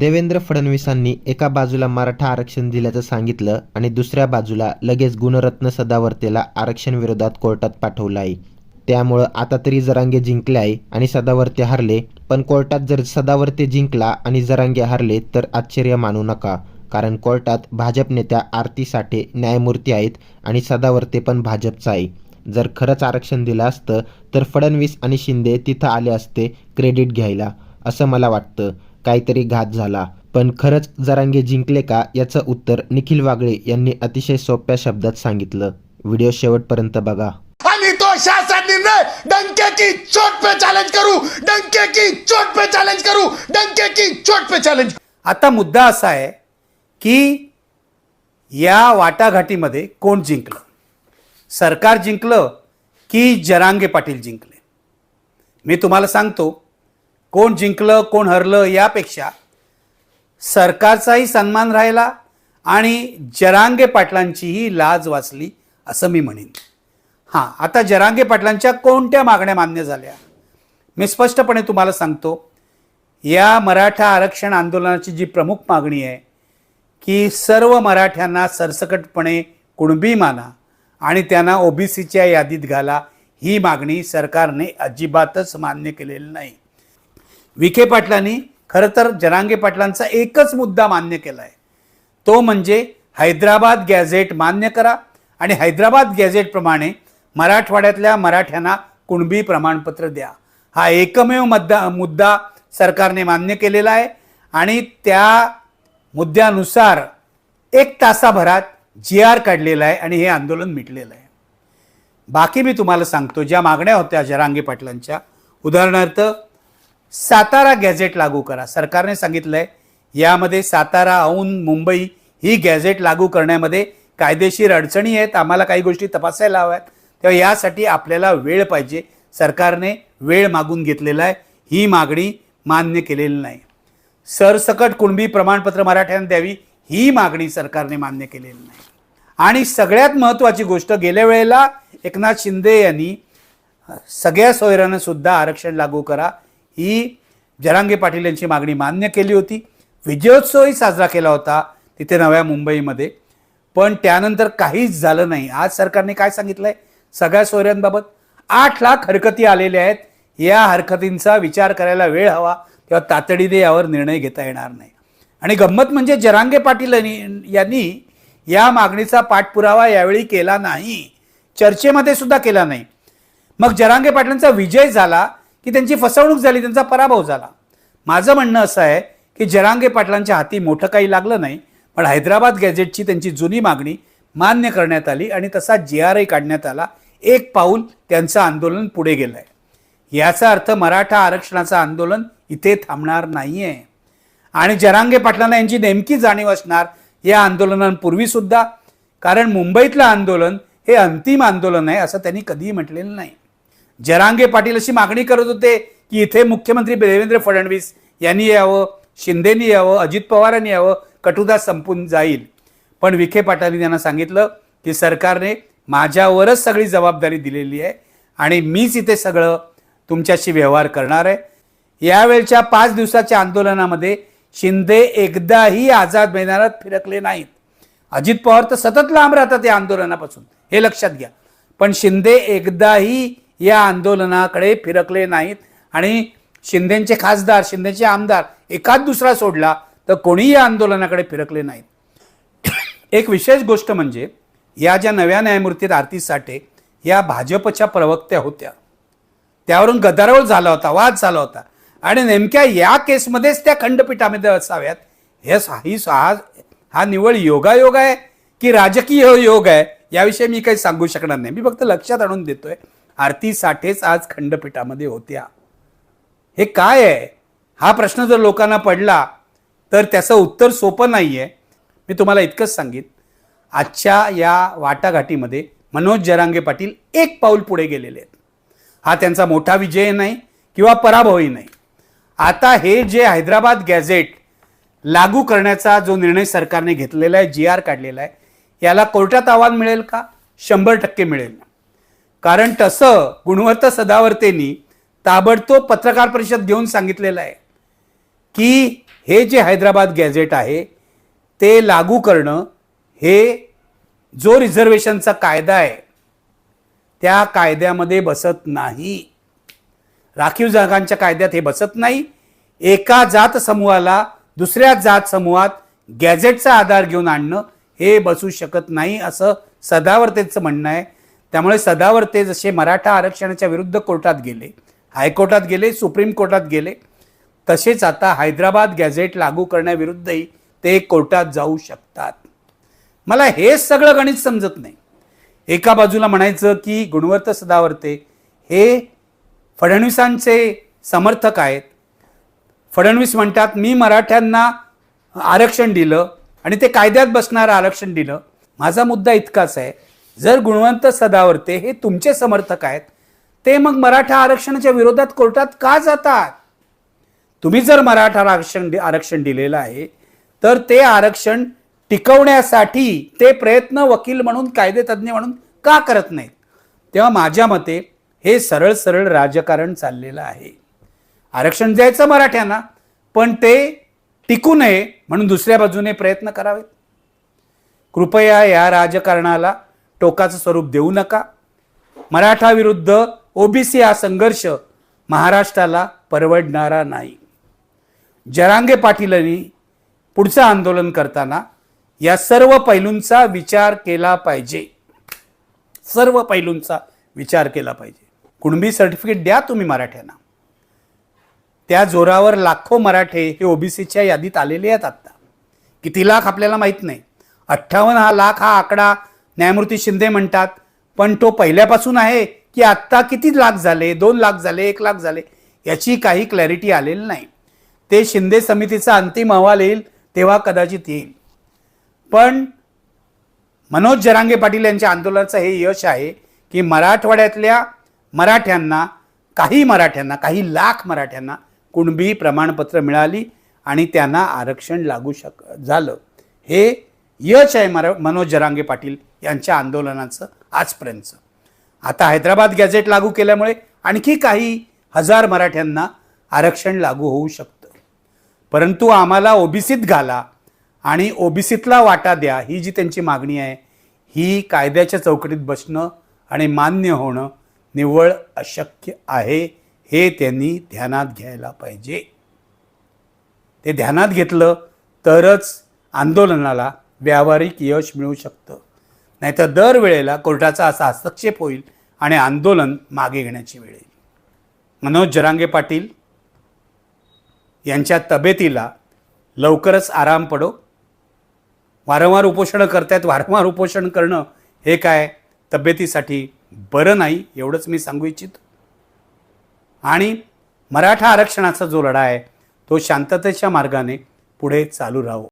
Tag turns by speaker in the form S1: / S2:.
S1: देवेंद्र फडणवीसांनी एका बाजूला मराठा आरक्षण दिल्याचं सांगितलं आणि दुसऱ्या बाजूला लगेच गुणरत्न सदावर्तेला आरक्षण विरोधात कोर्टात पाठवलं आहे त्यामुळं आता तरी जरांगे जिंकले आहे आणि सदावर्ते हरले पण कोर्टात जर सदावर्ते जिंकला आणि जरांगे हरले तर आश्चर्य मानू नका कारण कोर्टात भाजप नेत्या आरती साठे न्यायमूर्ती आहेत आणि सदावर्ते पण भाजपचा आहे. जर खरंच आरक्षण दिलं असतं तर फडणवीस आणि शिंदे तिथं आले असते क्रेडिट घ्यायला असं मला वाटतं. काहीतरी घात झाला. पण खरंच जरांगे जिंकले का याचं उत्तर निखिल वागळे यांनी अतिशय सोप्या शब्दात सांगितलं. व्हिडिओ शेवटपर्यंत बघा.
S2: आणि तो शासन निर्णय डंके की चोट पे चैलेंज करू डंके की चोट पे चैलेंज करू डंके की चोट पे चैलेंज
S3: आता मुद्दा असा आहे की या वाटाघाटीमध्ये कोण जिंकलं? सरकार जिंकलं की जरांगे पाटील जिंकले? मी तुम्हाला सांगतो कोण जिंकलं कोण हरलं यापेक्षा सरकारचाही सन्मान राहिला आणि जरांगे पाटलांचीही लाज वाचली असं मी म्हणेन. हां आता जरांगे पाटलांच्या कोणत्या मागण्या मान्य झाल्या? मी स्पष्टपणे तुम्हाला सांगतो या मराठा आरक्षण आंदोलनाची जी प्रमुख मागणी आहे की सर्व मराठ्यांना सरसकटपणे कुणबी माना आणि त्यांना ओबीसीच्या यादीत घाला ही मागणी सरकारने अजिबातच मान्य केलेली नाही. विखे पाटलांनी खरं तर जनांगे पाटलांचा एकच मुद्दा मान्य केला आहे तो म्हणजे हैदराबाद गॅझेट मान्य करा आणि हैदराबाद गॅझेटप्रमाणे मराठवाड्यातल्या मराठ्यांना कुणबी प्रमाणपत्र द्या. हा एकमेव मुद्दा मुद्दा सरकारने मान्य केलेला आहे आणि त्या मुद्द्यानुसार एक तासाभरात जी आर काढलेला आहे आणि हे आंदोलन मिटलेलं आहे. बाकी मी तुम्हाला सांगतो ज्या मागण्या होत्या जरांगे पाटलांच्या उदाहरणार्थ सातारा गॅझेट लागू करा. सरकारने सांगितलंय यामध्ये सातारा औंध मुंबई ही गॅझेट लागू करण्यामध्ये कायदेशीर अडचणी आहेत. आम्हाला काही गोष्टी तपासायला हव्यात. तेव्हा यासाठी आपल्याला वेळ पाहिजे. सरकारने वेळ मागून घेतलेला आहे. ही मागणी मान्य केलेली नाही. सरसकट कुणबी प्रमाणपत्र मराठ्यांना द्यावी ही मागणी सरकारने मान्य केलेली नाही. आणि सगळ्यात महत्त्वाची गोष्ट गेल्या वेळेला एकनाथ शिंदे यांनी सगळ्या सोयऱ्यांना सुद्धा आरक्षण लागू करा. ही जरांगे पाटील यांची मागणी मान्य केली होती. विजयोत्सवही साजरा केला होता तिथे नव्या मुंबईमध्ये. पण त्यानंतर काहीच झालं नाही. आज सरकारने काय सांगितलंय? सगळ्या सोयऱ्यांबाबत आठ लाख हरकती आलेल्या आहेत. या हरकतींचा विचार करायला वेळ हवा तेव्हा तातडीने यावर निर्णय घेता येणार नाही. आणि गंमत म्हणजे जरांगे पाटील यांनी- यांनी या मागणीचा पाठपुरावा यावेळी केला नाही. चर्चेमध्ये सुद्धा केला नाही. मग जरांगे पाटलांचा विजय झाला. की त्यांची फसवणूक झाली त्यांचा पराभव झाला. माझं म्हणणं असं आहे की जरांगे पाटलांच्या हाती मोठं काही लागलं नाही पण हैदराबाद गॅझेटची त्यांची जुनी मागणी मान्य करण्यात आली आणि तसा जी आर आय काढण्यात आला. एक पाऊल त्यांचं आंदोलन पुढे गेलं आहे याचा अर्थ मराठा आरक्षणाचं आंदोलन इथे थांबणार नाही आहे आणि जरांगे पाटलांना यांची नेमकी जाणीव असणार या आंदोलनांपूर्वीसुद्धा कारण मुंबईतलं आंदोलन हे अंतिम आंदोलन आहे असं त्यांनी कधीही म्हटलेलं नाही. जरांगे पाटील अशी मागणी करत होते की इथे मुख्यमंत्री देवेंद्र फडणवीस यांनी यावं शिंदेनी यावं अजित पवारांनी यावं कटुदा संपून जाईल. पण विखे पाटलांनी त्यांना सांगितलं की सरकारने माझ्यावरच सगळी जबाबदारी दिलेली आहे आणि मीच इथे सगळं तुमच्याशी व्यवहार करणार आहे. यावेळच्या पाच दिवसाच्या आंदोलनामध्ये शिंदे एकदाही आझाद मैदानात फिरकले नाहीत. अजित पवार तर सतत लांब राहतात या आंदोलनापासून. हे लक्षात घ्या. पण शिंदे एकदाही या आंदोलनाकडे फिरकले नाहीत. आणि शिंदेचे खासदार शिंदेचे आमदार एकाच दुसरा सोडला तर कोणीही या आंदोलनाकडे फिरकले नाहीत. एक विशेष गोष्ट म्हणजे या ज्या नव्या न्यायमूर्तीत आरती साठे या भाजपच्या प्रवक्त्या होत्या. त्यावरून गदारोळ झाला होता वाद झाला होता. आणि नेमक्या या केसमध्येच त्या खंडपीठामध्ये असाव्यात हे सा- ही हा हा निवळ योगायोग आहे की राजकीय योग आहे याविषयी मी काही सांगू शकणार नाही. मी फक्त लक्षात आणून देतोय. आरती साठेच आज खंडपीठामध्ये होत्या. हे काय आहे? हा प्रश्न जर लोकांना पडला तर त्याचं उत्तर सोपं नाही आहे मी तुम्हाला इतकंच सांगित आजच्या या वाटाघाटीमध्ये मनोज जरांगे पाटील एक पाऊल पुढे गेलेले आहेत. हा त्यांचा मोठा विजय नाही किंवा पराभवही नाही. आता हे जे हैदराबाद गॅझेट लागू करण्याचा जो निर्णय सरकारने घेतलेला आहे जी आर काढलेला आहे याला कोर्टात आव्हान मिळेल का? शंभर टक्के मिळेल. कारण तसं गुणवत्ता सदावर्तेनी ताबडतोब पत्रकार परिषद घेऊन सांगितलेलं आहे की हे जे हैदराबाद गॅझेट आहे ते लागू करणं हे जो रिझर्वेशनचा कायदा आहे त्या कायद्यामध्ये बसत नाही. राखीव जागांच्या कायद्यात हे बसत नाही. एका जात समूहाला दुसऱ्या जात समूहात गॅझेटचा आधार घेऊन आणणं हे बसू शकत नाही असं सदावर्तेचं म्हणणं आहे. त्यामुळे सदावर्ते जसे मराठा आरक्षणाच्या विरुद्ध कोर्टात गेले हायकोर्टात गेले सुप्रीम कोर्टात गेले तसेच आता हैदराबाद गॅझेट लागू करण्याविरुद्धही ते कोर्टात जाऊ शकतात. मला हे सगळं गणित समजत नाही. एका बाजूला म्हणायचं की गुणवंत सदावर्ते हे फडणवीसांचे समर्थक आहेत. फडणवीस म्हणतात मी मराठ्यांना आरक्षण दिलं आणि ते कायद्यात बसणारं आरक्षण दिलं. माझा मुद्दा इतकाच आहे. जर गुणवंत सदावर्ते हे तुमचे समर्थक आहेत ते मग मराठा आरक्षणाच्या विरोधात कोर्टात का जातात? तुम्ही जर मराठा आरक्षण आरक्षण दिलेलं आहे तर ते आरक्षण टिकवण्यासाठी ते प्रयत्न वकील म्हणून कायदेतज्ञ म्हणून का करत नाहीत? तेव्हा माझ्या मते हे सरळ सरळ राजकारण चाललेलं आहे. आरक्षण द्यायचं मराठ्यांना पण ते टिकू नये म्हणून दुसऱ्या बाजूने प्रयत्न करावेत. कृपया या राजकारणाला टोकाचं स्वरूप देऊ नका. मराठा विरुद्ध ओबीसी हा संघर्ष महाराष्ट्राला परवडणारा नाही. जरांगे पाटीलांनी पुढचं आंदोलन करताना या सर्व पैलूंचा विचार केला पाहिजे. सर्व पैलूंचा विचार केला पाहिजे. कुणबी सर्टिफिकेट द्या तुम्ही मराठ्यांना. त्या जोरावर लाखो मराठे हे ओबीसीच्या यादीत आलेले आहेत आत्ता किती लाख आपल्याला माहीत नाही. अठ्ठावन्न हा लाख हा आकडा न्यायमूर्ती शिंदे म्हणतात पण तो पहिल्यापासून आहे की आत्ता किती लाख झाले? दोन लाख झाले एक लाख झाले? याची काही क्लॅरिटी आलेली नाही. ते शिंदे समितीचा अंतिम अहवाल येईल तेव्हा कदाचित येईल. पण मनोज जरांगे पाटील यांच्या आंदोलनाचं हे यश आहे की मराठवाड्यातल्या मराठ्यांना काही मराठ्यांना काही लाख मराठ्यांना कुणबी प्रमाणपत्र मिळाली आणि त्यांना आरक्षण लागू शक झालं. हे यश आहे मरा मनोज जरांगे पाटील यांच्या आंदोलनाचं आजपर्यंतचं. आता हैदराबाद गॅझेट लागू केल्यामुळे आणखी काही हजार मराठ्यांना आरक्षण लागू होऊ शकतं. परंतु आम्हाला ओबीसीत घाला आणि ओबीसीतला वाटा द्या ही जी त्यांची मागणी आहे ही कायद्याच्या चौकटीत बसणं आणि मान्य होणं निव्वळ अशक्य आहे हे त्यांनी ध्यानात घ्यायला पाहिजे. ते ध्यानात घेतलं तरच आंदोलनाला व्यावहारिक यश मिळू शकतं. नाहीतर दरवेळेला कोर्टाचा असा हस्तक्षेप होईल आणि आंदोलन मागे घेण्याची वेळ येईल. मनोज जरांगे पाटील यांच्या तब्येतीला लवकरच आराम पडो. वारंवार उपोषणं करतायत. वारंवार उपोषण करणं हे काय? तब्येतीसाठी बरं नाही एवढंच मी सांगू इच्छितो. आणि मराठा आरक्षणाचा जो लढा आहे तो शांततेच्या मार्गाने पुढे चालू राहो.